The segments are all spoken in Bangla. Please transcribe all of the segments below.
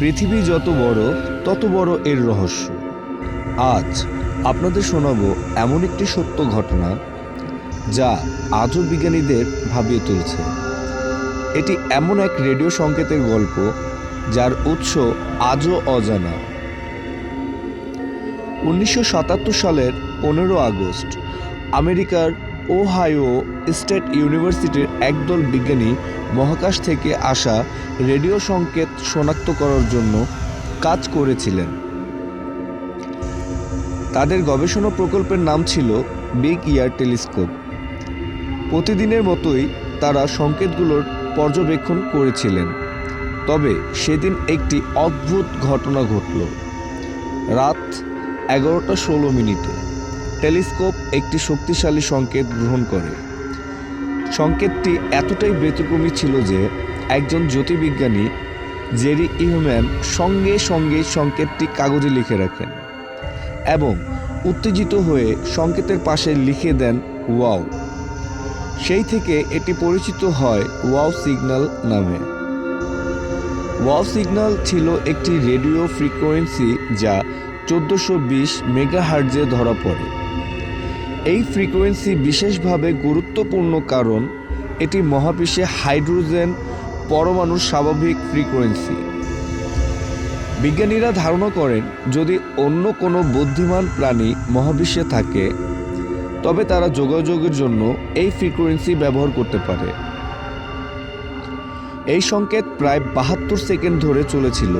পৃথিবী যত বড়, তত বড় এর রহস্য। আজ আপনাদের শোনাবো এমন একটি সত্য ঘটনা, যা আজও বিজ্ঞানীদের ভাবিয়ে তুলছে। এটি এমন এক রেডিও সংকেতের গল্প, যার উৎস আজও অজানা। উনিশশো সাতাত্তর সালের পনেরো আগস্ট, আমেরিকার ওহাইও স্টেট ইউনিভার্সিটির একদল বিজ্ঞানী মহাকাশ থেকে আসা রেডিও সংকেত শনাক্ত করার জন্য কাজ করেছিলেন। তাদের গবেষণা প্রকল্পের নাম ছিল বিগ ইয়ার টেলিস্কোপ। প্রতিদিনের মতোই তারা সংকেতগুলোর পর্যবেক্ষণ করেছিলেন। তবে সেদিন একটি অদ্ভুত ঘটনা ঘটল। রাত এগারোটা ষোলো মিনিটে। টেলিস্কোপ একটি শক্তিশালী সংকেত গ্রহণ করে। সংকেতটি এতটাই ব্যতিক্রমী ছিল যে, একজন জ্যোতির্বিজ্ঞানী জেরি ইউম্যান সঙ্গে সঙ্গে সংকেতটি কাগজে লিখে রাখেন এবং উত্তেজিত হয়ে সংকেতের পাশে লিখে দেন, ওয়াও। সেই থেকে এটি পরিচিত হয় ওয়াও সিগন্যাল নামে। ওয়াও সিগন্যাল ছিল একটি রেডিও ফ্রিকোয়েন্সি যা চোদ্দোশো বিশ মেগাহার্জে ধরা পড়ে। এই ফ্রিকোয়েন্সি বিশেষভাবে গুরুত্বপূর্ণ কারণ এটি মহাবিশ্বে হাইড্রোজেন পরমাণুর স্বাভাবিক ফ্রিকোয়েন্সি বিজ্ঞানীরা ধারণা করেন, যদি অন্য কোনো বুদ্ধিমান প্রাণী মহাবিশ্বে থাকে, তবে তারা যোগাযোগের জন্য এই ফ্রিকোয়েন্সি ব্যবহার করতে পারে। এই সংকেত প্রায় বাহাত্তর সেকেন্ড ধরে চলেছিল,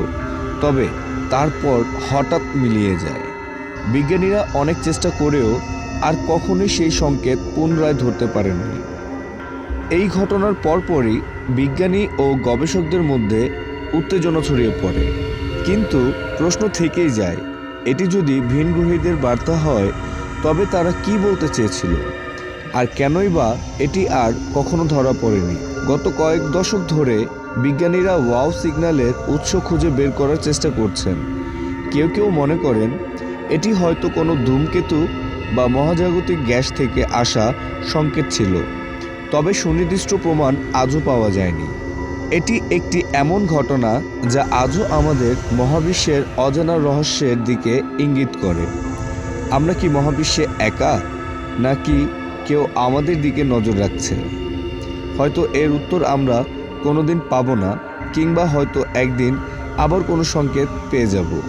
তবে তারপর হঠাৎ মিলিয়ে যায়। বিজ্ঞানীরা অনেক চেষ্টা করেও আর কখনোই সেই সংকেত পুনরায় ধরতে পারেননি। এই ঘটনার পরপরই বিজ্ঞানী ও গবেষকদের মধ্যে উত্তেজনা ছড়িয়ে পড়ে। কিন্তু প্রশ্ন থেকেই যায়, এটি যদি ভিনগ্রহীদের বার্তা হয়, তবে তারা কি বলতে চেয়েছিল? আর কেনই বা এটি আর কখনো ধরা পড়েনি? গত কয়েক দশক ধরে বিজ্ঞানীরা ওয়াও সিগন্যালের উৎস খুঁজে বের করার চেষ্টা করছেন। কেউ কেউ মনে করেন, এটি হয়তো কোনো ধূমকেতু বা মহাজাগতিক গ্যাস থেকে আসা সংকেত ছিল। তবে সুনির্দিষ্ট প্রমাণ আজও পাওয়া যায়নি। এটি একটি এমন ঘটনা যা আজও আমাদের মহাবিশ্বের অজানা রহস্যের দিকে ইঙ্গিত করে। আমরা কি মহাবিশ্বে একা, নাকি কেউ আমাদের দিকে নজর রাখছে? হয়তো এর উত্তর আমরা কোনোদিন পাবো না, কিংবা হয়তো একদিন আবার কোনো সংকেত পেয়ে যাব।